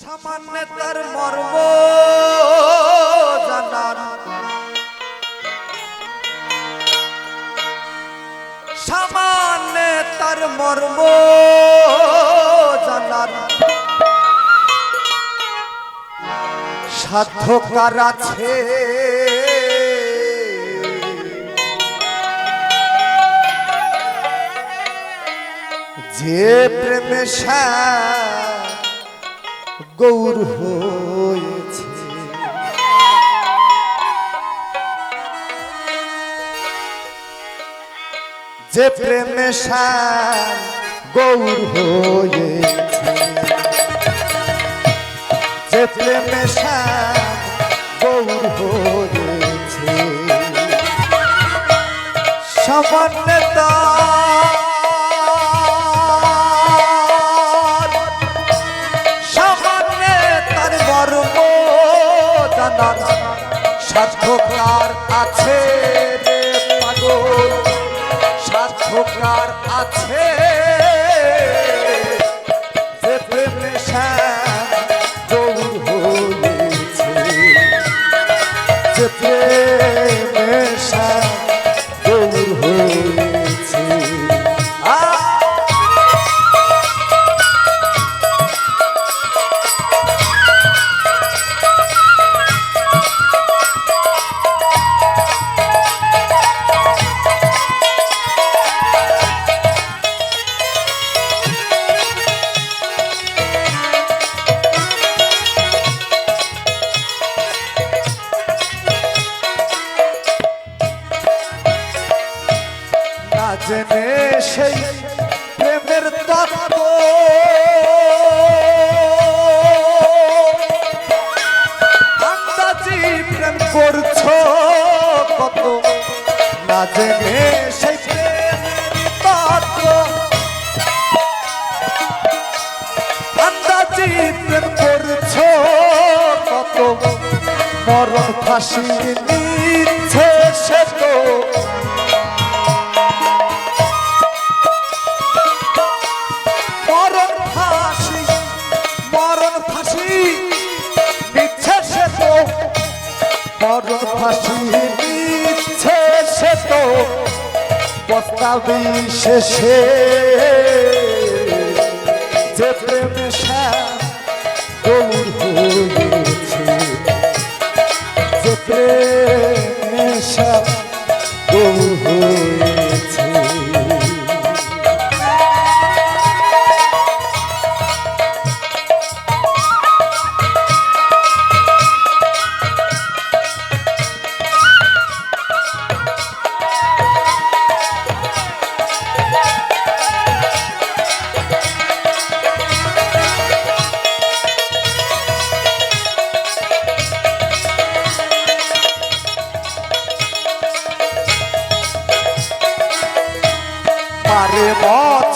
সামান্য তার মর্ম জানার সামান্য তার মর্ম জানার সাধ্যকার আছে। যে প্রেমে সা গৌর হয়েছে। যে প্রেমে গৌর হয়েছে। যে প্রেমে গৌর হয়েছে। সামান্য সাধ্যকার আছে। সেই প্রেমের তত্ত্ব। আন্দাজি প্রেম করছ কত? না জেনে সেই প্রেমের কত? মরণ ফাঁসি নিচ্ছে সে তো। প্রস্তাবি শেষে যে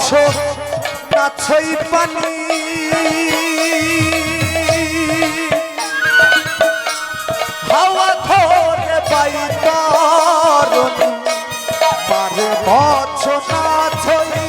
মৎস্য কাছেই পানি। হাওয়া ধরে বাইতরণী পারে মৎস্য কাছই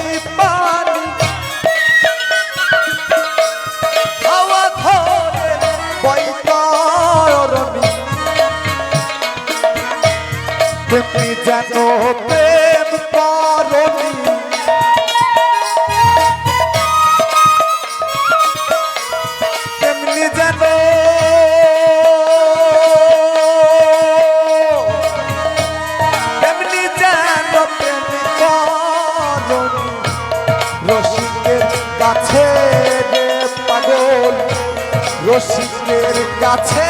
রসিকের কাছে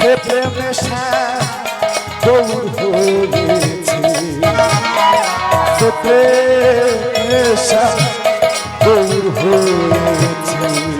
যে প্রেমে গৌর হয়েছে। শ্যাম গৌর হয়েছে।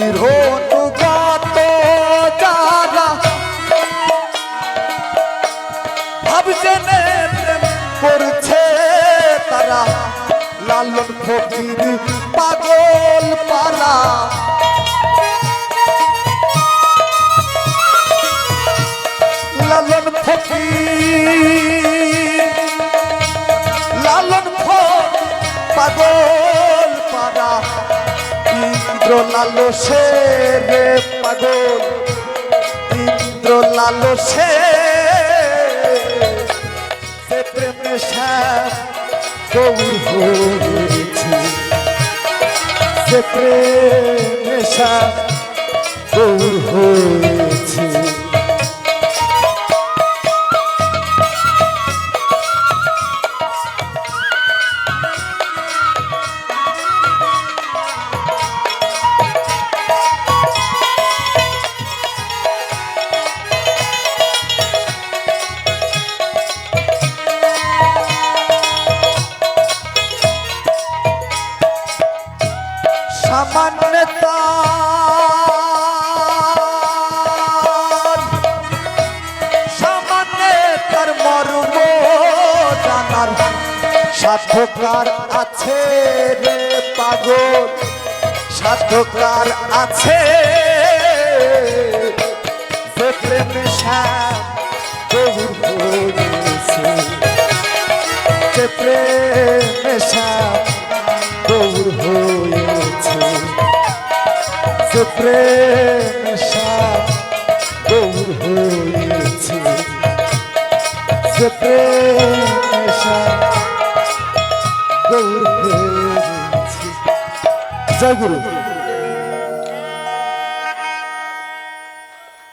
গোপীর ইন্দ্র লালো সে রে পাগল ইন্দ্র লালো সে সে প্রেমে শ্যাম গৌর হয়েছে। সে প্রেমে শ্যাম গৌর হয়েছে। সাধকার আছে রে পাগল সাধকার আছে। যে প্রেমে যে প্রেমে গৌর হয়েছে। যে প্রেম গৌর হয়েছে, যে প্রেম গৌর জয় গুরু